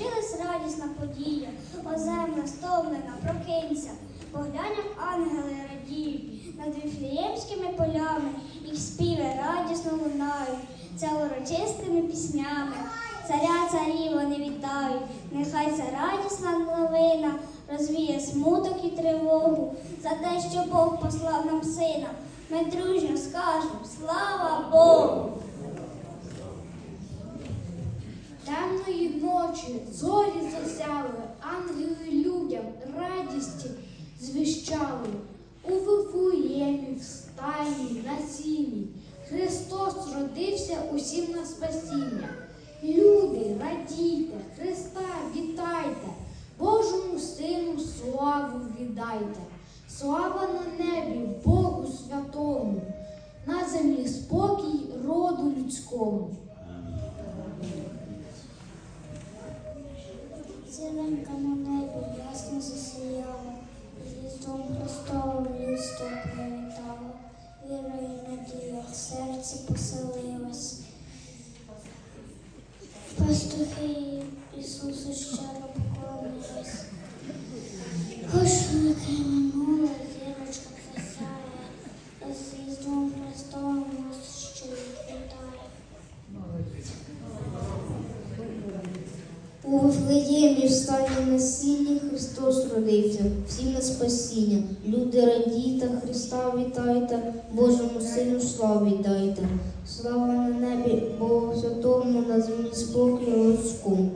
Звершилась радісна подія, о земля стомлена, прокинься. Поглянь, ангели радіють над віфлеємськими полями, їх співи радісно лунають, це урочистими піснями. Царя царі вони вітають, нехай ця радісна новина розвіє смуток і тривогу за те, що Бог послав нам сина. Ми дружньо скажемо слава Богу! Ночі зорі засяли, ангели людям радісті звіщали. У Вифлеємі, в стайні, на сіні Христос родився усім на спасіння. Люди, радійте, Христа вітайте, Божому Сину славу віддайте. Слава на небі, Богу святому, на землі спокій роду людському. На небі ясно засіяла, Різдвом Христовим людство привітало, віра і надія в серці поселилась. Пастухи Ісусу щиро У Вифлеємі в стані на Христос родився, всім на спасіння. Люди радійте, Христа вітайте, Божому Сину славу віддайте. Слава на небі, Богу святому, на землі спокій людському.